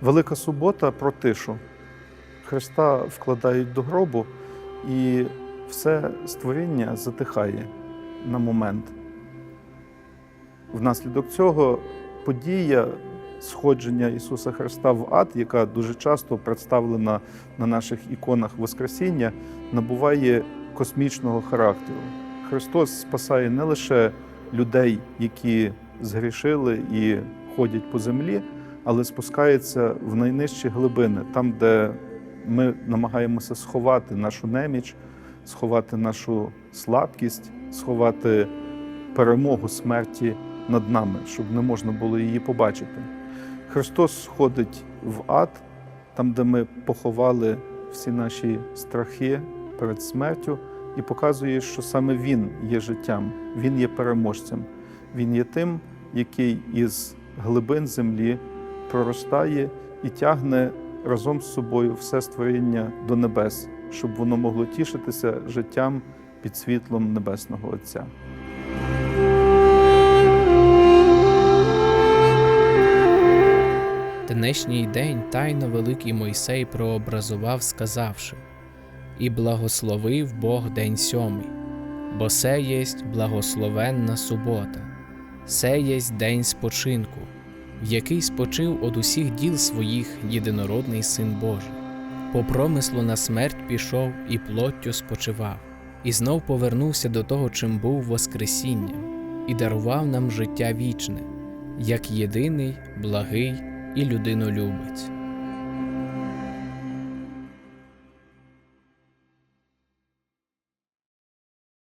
Велика субота про тишу. Христа вкладають до гробу, і все створіння затихає на момент. Внаслідок цього подія сходження Ісуса Христа в ад, яка дуже часто представлена на наших іконах Воскресіння, набуває космічного характеру. Христос спасає не лише людей, які згрішили і ходять по землі, але спускається в найнижчі глибини, там, де ми намагаємося сховати нашу неміч, сховати нашу слабкість, сховати перемогу смерті над нами, щоб не можна було її побачити. Христос сходить в ад, там, де ми поховали всі наші страхи перед смертю, і показує, що саме Він є життям, Він є переможцем, Він є тим, який із глибин землі проростає і тягне разом з собою все створіння до небес, щоб воно могло тішитися життям під світлом Небесного Отця. Днешній день тайно великий Мойсей прообразував, сказавши: І благословив Бог день сьомий, бо се єсть благословенна субота, се єсть день спочинку, який спочив од усіх діл своїх єдинородний Син Божий. По промислу на смерть пішов і плоттю спочивав, і знов повернувся до того, чим був Воскресінням, і дарував нам життя вічне, як єдиний, благий і людинолюбець.